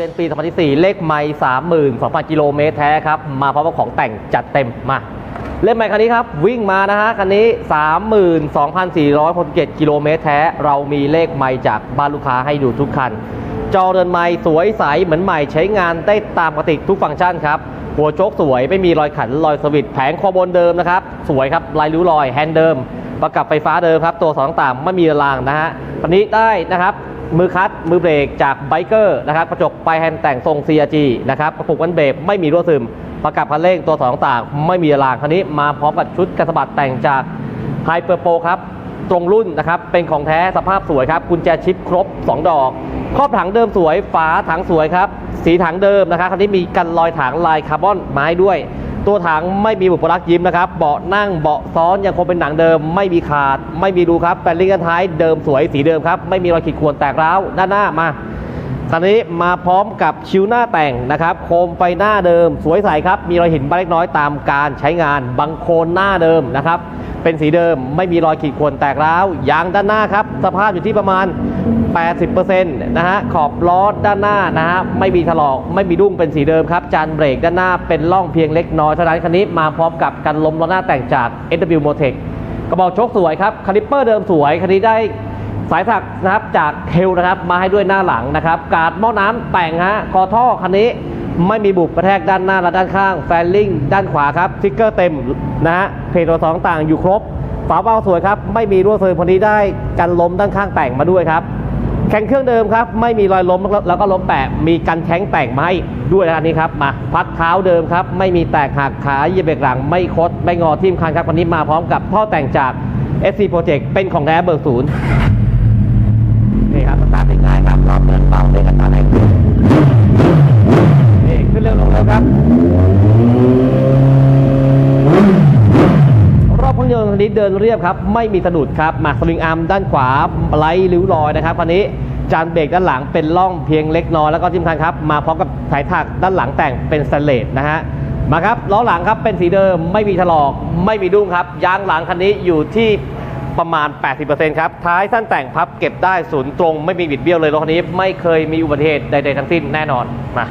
เป็นปี 2024เลขไม่32,000 กิโลเมตรแท้ครับ มาพร้อมกับของแต่งจัดเต็มมา เล่นใหม่คันนี้ครับ วิ่งมานะฮะ คันนี้ 32,467 กิโลเมตรแท้ เรามีเลขไม่จากบ้านลูกค้าให้ดูทุกคัน จอเรือนไม้สวยใสเหมือนใหม่ใช้งานได้ตามปกติทุกฟังก์ชันครับ หัวโชคสวยไม่มีรอยขันรอยสวิตช์แผงคอบนเดิมนะครับ สวยครับลายริ้วรอยแฮนด์เดิมประกับไฟฟ้าเดิมครับ ตัวสองต่างไม่มีรางนะฮะคันนี้ได้นะครับ มือคัดมือเบรกจากไบเกอร์นะครับกระจกปลายแฮนด์แต่งทรง CRG นะครับกระปุกกันเบรกไม่มีรั่วซึม ประกับคันเร่งตัวสองต่างไม่มีรางคันนี้มาพร้อมกับชุดกระสบัดแต่งจากไฮเปอร์โปครับตรงรุ่นนะครับเป็นของแท้สภาพสวยครับกุญแจชิปครบ 2 ดอก ครอบถังเดิมสวย ฝาถังสวยครับสีถังเดิมนะครับคันนี้มีกันรอยถังลายคาร์บอนไม้ด้วย ตัวถังไม่มีบุปลักษ์ยิ้มนะครับ เบาะนั่งเบาะซ้อนยังคงเป็นหนังเดิม ไม่มีขาด ไม่มีรูครับแปลนลิงกันท้ายเดิมสวยสีเดิมครับ ไม่มีรอยขีดข่วนแตกร้าวด้านหน้ามาคันนี้มาพร้อมกับชิวหน้าแต่งนะครับ โคมไฟหน้าเดิม สวยใสครับ มีรอยหินบ้างเล็กน้อยตามการใช้งานบังโคลนหน้าเดิมนะครับ เป็นสีเดิมไม่มีรอยขีดข่วนแตกร้าวยางด้านหน้าครับ สภาพอยู่ที่ประมาณ 80%นะฮะขอบล้อด้านหน้านะฮะไม่มีถลอกไม่มีดุ้งเป็นสีเดิมครับ จานเบรกด้านหน้าเป็นร่องเพียงเล็กน้อยเท่านั้นคันนี้มาพร้อมกับกันลมล้อหน้าแต่งจาก SW Motec กระบอกโชคสวยครับคาลิปเปอร์เดิมสวยคันนี้ได้สายถักนะครับจากเฮลนะครับมาให้ด้วยหน้าหลังนะครับ การ์ดหม้อน้ำแต่งฮะคอท่อคันนี้ ไม่มีบุบกระแทกด้านหน้าและด้านข้าง แฟนลิงด้านขวาครับสติ๊กเกอร์เต็มนะฮะเพจตัวสองต่างอยู่ครบ ฝาเบาสวยครับ ไม่มีรั่วซึมคนนี้ได้กันล้มด้านข้างแต่งมาด้วยครับแข็งเครื่องเดิมครับ ไม่มีรอยล้มแล้วก็ล้มแปะมีกันแข็งแต่งมาให้ด้วยนะนี่ครับมาพัดเท้าเดิมครับ ไม่มีแตกหักขาเหยียบเบรกหลัง ไม่คดไม่งอทิ่มคันครับวันนี้มาพร้อมกับท่อแต่งจาก SC Project เป็นของแท้เบอร์ศูนย์นี่ครับสตาร์ทง่ายครับรอบเดินเบาเลยกันตอนไห นเร็วลงเร็วครับ รอบเครื่องยนต์คันนี้เดินเรียบครับ ไม่มีสะดุดครับมาสวิงอาร์มด้านขวาไล่ริ้วรอยนะครับคันนี้จานเบรกด้านหลังเป็นร่องเพียงเล็กน้อยแล้วก็ที่สำคัญครับ มาพร้อมกับสายถักด้านหลังแต่งเป็นสแตนเลสนะฮะมาครับล้อหลังครับเป็นสีเดิมไม่มีถลอกไม่มีดุ้งครับยางหลังคันนี้อยู่ที่ประมาณ 80%ครับ ท้ายสั้นแต่งพับเก็บได้ศูนย์ตรง ไม่มีบิดเบี้ยวเลยรถคันนี้ไม่เคยมีอุบัติเหตุใดๆทั้งสิ้นแน่นอนมา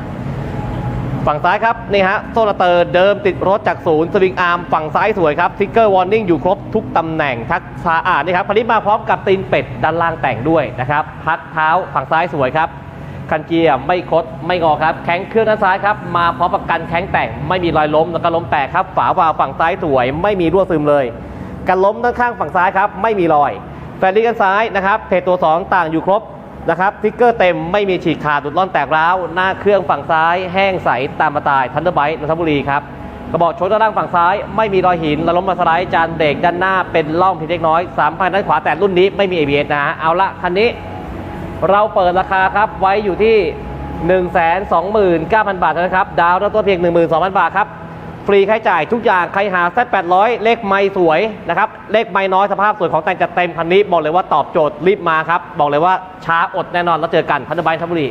ฝั่งซ้ายครับนี่ฮะโซลาเตอร์เดิมติดรถจากศูนย์สวิงอาร์มฝั่งซ้ายสวยครับทิกเกอร์วอร์นิ่งอยู่ครบทุกตำแหน่งทักษะอ่านนี่ครับคันนี้มาพร้อมกับตีนเป็ดด้านล่างแต่งด้วยนะครับพัดเท้าฝั่งซ้ายสวยครับคันเกียร์ไม่คดไม่งอครับแข้งเครื่องด้านซ้ายครับมาพร้อมกับกันแข้งแต่งไม่มีรอยล้มแล้วก็ล้มแตกครับฝาวาล์วฝั่งซ้ายสวย ไม่มีรั่วซึมเลยกันล้มด้านข้างฝั่งซ้ายครับไม่มีรอยแฟนลิงกันซ้ายนะครับเพจตัว 2 ต่างอยู่ครบ นะครับทิกเกอร์เต็มไม่มีฉีกขาดดุดร่อนแตกร้าวหน้าเครื่องฝั่งซ้าย แห้งใสตามมาตายทันเดอร์ไบต์นนทบุรีครับกระบอกชนด้านล่างฝั่งซ้าย ไม่มีรอยหินและล้มมาสไลด์จานเบรกด้านหน้าเป็นร่องเพียงเล็กน้อยสามพันด้านขวาแต่รุ่นนี้ไม่มี ABS นะฮะเอาละคันนี้ เราเปิดราคาครับไว้อยู่ที่ 129,000 บาทนะครับ ดาวน์ตัวเพียง 12,000 บาทครับ ฟรีค่าใช้จ่ายทุกอย่างใครหา Z800 เลขไม่สวยนะครับ เลขไม่น้อยสภาพสวยของแต่งจัดเต็มคันนี้ บอกเลยว่าตอบโจทย์รีบมาครับ บอกเลยว่าช้าอดแน่นอนแล้วเจอกันพันธบัยทับุรี